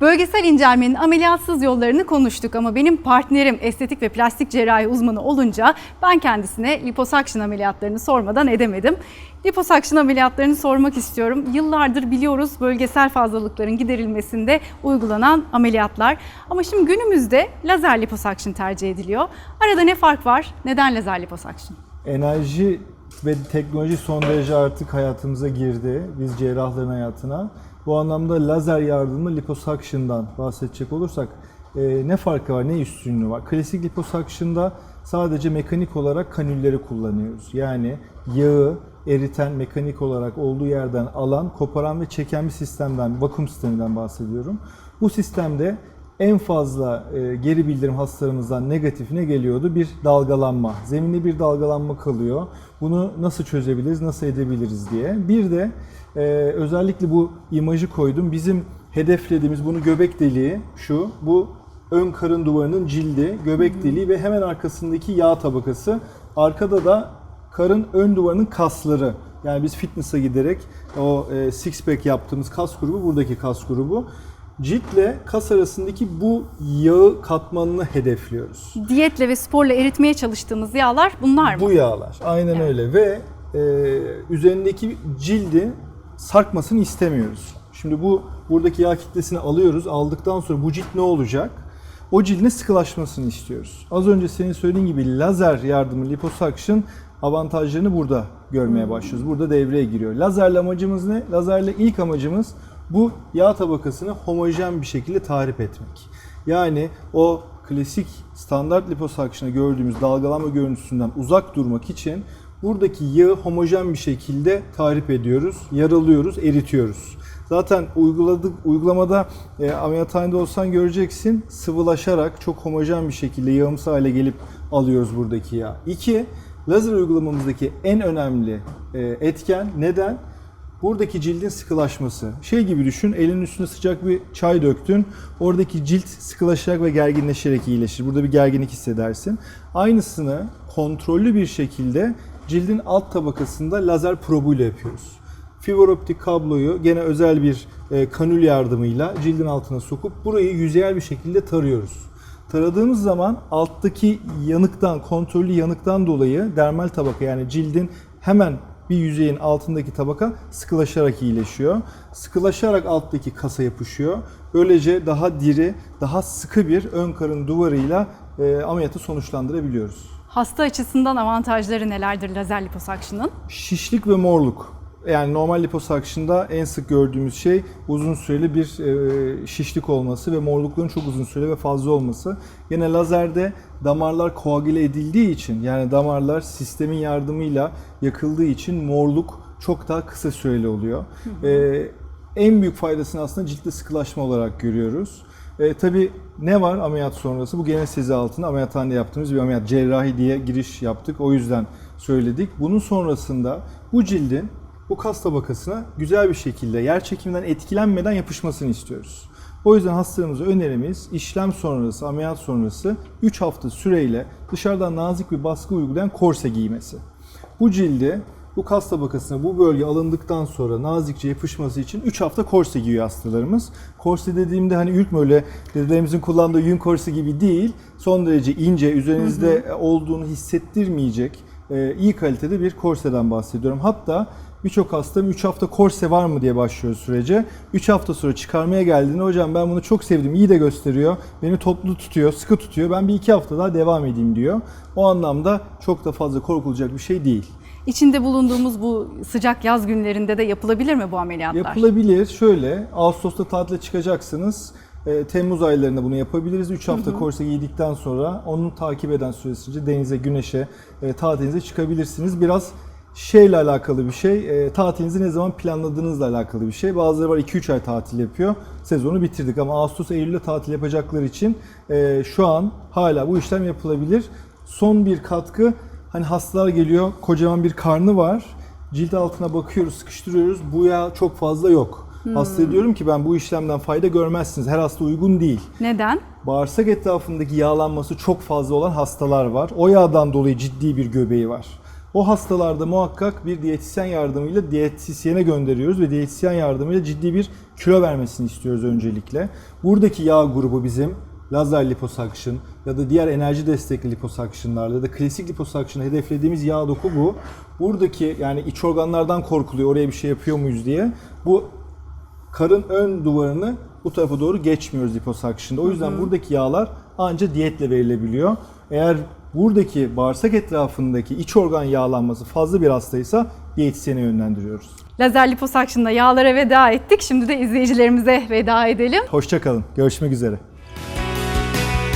Bölgesel incelmenin ameliyatsız yollarını konuştuk ama benim partnerim estetik ve plastik cerrahi uzmanı olunca ben kendisine liposuction ameliyatlarını sormadan edemedim. Liposuction ameliyatlarını sormak istiyorum. Yıllardır biliyoruz bölgesel fazlalıkların giderilmesinde uygulanan ameliyatlar. Ama şimdi günümüzde lazer liposuction tercih ediliyor. Arada ne fark var? Neden lazer liposuction? Enerji ve teknoloji son derece artık hayatımıza girdi. Biz cerrahların hayatına. Bu anlamda lazer yardımlı liposuction'dan bahsedecek olursak e, ne farkı var, ne üstünlüğü var? Klasik liposuction'da sadece mekanik olarak kanülleri kullanıyoruz. Yani yağı eriten mekanik olarak olduğu yerden alan, koparan ve çeken bir sistemden, vakum sisteminden bahsediyorum. Bu sistemde en fazla e, geri bildirim hastalarımızdan negatifine geliyordu bir dalgalanma. Zeminde bir dalgalanma kalıyor. Bunu nasıl çözebiliriz, nasıl edebiliriz diye. Bir de e, özellikle bu imajı koydum. Bizim hedeflediğimiz bunu göbek deliği şu. Bu ön karın duvarının cildi, göbek deliği ve hemen arkasındaki yağ tabakası. Arkada da karın ön duvarının kasları. Yani biz fitness'a giderek o e, six pack yaptığımız kas grubu buradaki kas grubu. Ciltle kas arasındaki bu yağı katmanını hedefliyoruz. Diyetle ve sporla eritmeye çalıştığımız yağlar bunlar mı? Bu yağlar. Aynen Evet. öyle ve e, üzerindeki cildi sarkmasını istemiyoruz. Şimdi bu buradaki yağ kitlesini alıyoruz. Aldıktan sonra bu cilt ne olacak? O cildin sıkılaşmasını istiyoruz. Az önce senin söylediğin gibi lazer yardımı liposuction avantajlarını burada görmeye başlıyoruz. Burada devreye giriyor. Lazerle amacımız ne? Lazerle ilk amacımız bu yağ tabakasını homojen bir şekilde tahrip etmek. Yani o klasik standart liposuction'da gördüğümüz dalgalanma görüntüsünden uzak durmak için buradaki yağı homojen bir şekilde tahrip ediyoruz, yaralıyoruz, eritiyoruz. Zaten uyguladık uygulamada e, ameliyathanede olsan göreceksin sıvılaşarak çok homojen bir şekilde yağımsı hale gelip alıyoruz buradaki yağ. İki, lazer uygulamamızdaki en önemli e, etken neden? Buradaki cildin sıkılaşması. Şey gibi düşün, elin üstüne sıcak bir çay döktün. Oradaki cilt sıkılaşarak ve gerginleşerek iyileşir. Burada bir gerginlik hissedersin. Aynısını kontrollü bir şekilde cildin alt tabakasında lazer probuyla yapıyoruz. Fiber optik kabloyu gene özel bir e, kanül yardımıyla cildin altına sokup burayı yüzeyel bir şekilde tarıyoruz. Taradığımız zaman alttaki yanıktan, kontrollü yanıktan dolayı dermal tabaka yani cildin hemen bir yüzeyin altındaki tabaka sıkılaşarak iyileşiyor. Sıkılaşarak alttaki kasa yapışıyor. Böylece daha diri, daha sıkı bir ön karın duvarıyla e, ameliyatı sonuçlandırabiliyoruz. Hasta açısından avantajları nelerdir lazer liposuction'ın? Şişlik ve morluk. Yani normal liposuction'da en sık gördüğümüz şey uzun süreli bir e, şişlik olması ve morlukların çok uzun süreli ve fazla olması. Yine lazerde damarlar koagüle edildiği için yani damarlar sistemin yardımıyla yakıldığı için morluk çok daha kısa süreli oluyor. E, en büyük faydasını aslında ciltte sıkılaşma olarak görüyoruz. E, tabii ne var ameliyat sonrası? Bu genestezi altında ameliyathanede yaptığımız bir ameliyat. Cerrahi diye giriş yaptık. O yüzden söyledik. Bunun sonrasında bu cildin bu kas tabakasına güzel bir şekilde yer çekiminden etkilenmeden yapışmasını istiyoruz. O yüzden hastalarımıza önerimiz işlem sonrası, ameliyat sonrası 3 hafta süreyle dışarıdan nazik bir baskı uygulayan korse giymesi. Bu cildi bu kas tabakasına bu bölge alındıktan sonra nazikçe yapışması için 3 hafta korse giyiyor hastalarımız. Korse dediğimde hani ürkme öyle dedelerimizin kullandığı yün korse gibi değil. Son derece ince, üzerinizde olduğunu hissettirmeyecek e, iyi kalitede bir korseden bahsediyorum. Hatta birçok hastam 3 hafta korse var mı diye başlıyor sürece. 3 hafta sonra çıkarmaya geldiğinde hocam ben bunu çok sevdim, iyi de gösteriyor, beni toplu tutuyor, sıkı tutuyor, ben bir iki hafta daha devam edeyim diyor. O anlamda çok da fazla korkulacak bir şey değil. İçinde bulunduğumuz bu sıcak yaz günlerinde de yapılabilir mi bu ameliyatlar? Yapılabilir. Şöyle, Ağustos'ta tatile çıkacaksınız. E, Temmuz aylarında bunu yapabiliriz. 3 hafta korse giydikten sonra onu takip eden süresince denize, güneşe, e, tatilinize çıkabilirsiniz. Biraz şeyle alakalı bir şey, e, tatilinizi ne zaman planladığınızla alakalı bir şey. Bazıları var 2-3 ay tatil yapıyor, sezonu bitirdik ama Ağustos, Eylül'de tatil yapacaklar için e, şu an hala bu işlem yapılabilir. Son bir katkı, hani hastalar geliyor, kocaman bir karnı var, cilt altına bakıyoruz, sıkıştırıyoruz, bu yağ çok fazla yok. Hastaya diyorum ki ben bu işlemden fayda görmezsiniz, her hasta uygun değil. Neden? Bağırsak etrafındaki yağlanması çok fazla olan hastalar var. O yağdan dolayı ciddi bir göbeği var. O hastalarda muhakkak bir diyetisyen yardımıyla diyetisyene gönderiyoruz ve diyetisyen yardımıyla ciddi bir kilo vermesini istiyoruz öncelikle. Buradaki yağ grubu bizim lazer liposuction ya da diğer enerji destekli liposuction'larda ya da klasik liposuction hedeflediğimiz yağ doku bu. Buradaki yani iç organlardan korkuluyor oraya bir şey yapıyor muyuz diye. Bu karın ön duvarını bu tarafa doğru geçmiyoruz liposuction'da. O yüzden buradaki yağlar anca diyetle verilebiliyor. Eğer buradaki bağırsak etrafındaki iç organ yağlanması fazla bir hastaysa diyetisyene yönlendiriyoruz. Lazer liposuction'da yağlara veda ettik. Şimdi de izleyicilerimize veda edelim. Hoşçakalın. Görüşmek üzere.